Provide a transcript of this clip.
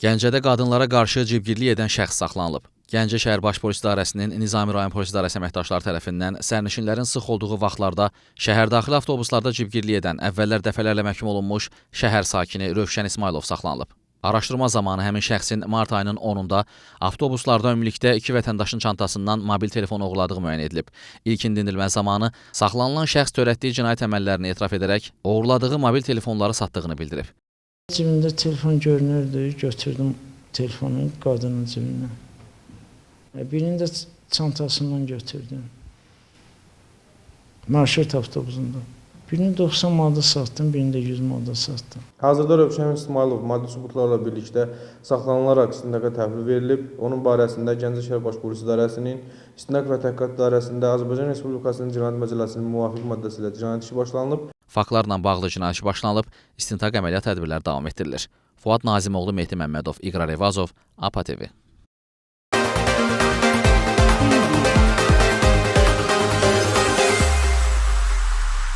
Gəncədə qadınlara qarşı cibgirlik edən şəxs saxlanılıb. Gəncə şəhər Baş Polis İdarəsinin Nizami rayon polis idarəsi əməkdaşları tərəfindən sərnişinlərin sıx olduğu vaxtlarda şəhərdaxili avtobuslarda cibgirlik edən əvvəllər dəfələrlə məhkum olunmuş şəhər sakini Rövşən İsmailov saxlanılıb. Araşdırma zamanı həmin şəxsin mart ayının 10-da avtobuslarda ümumilikdə iki vətəndaşın çantasından mobil telefon oğurladığı müəyyən edilib. İlkin dindirmə zamanı saxlanılan şəxs törətdiyi cinayət əməllərini etiraf edərək oğurladığı mobil telefonları satdığını bildirib. Cibimdə telefon görünürdü, götürdüm telefonu qadının cibindən. E, Birini də çantasından götürdüm. Marşrut avtobusunda. Birini 90 manata satdım, birini də 100 manata satdım. Hazırda Rövşən İsmailov maddi sübutlarla birlikdə saxlanılaraq istintaqa təhvil verilib. Onun barəsində Gəncə şəhər Baş Polis İdarəsinin İstinaq və Təhqiqat İdarəsində Azərbaycan Respublikasının Cinayət Məcəlləsinin müvafiq maddəsi ilə cinayət işi başlanılıb. Faktlarla bağlı cinayət işi başlanılıb, istintaq əməliyyat tədbirləri davam etdirilir. Fuad Nazimoğlu, Mehdi Məmmədov, İqrar Evazov, APA TV.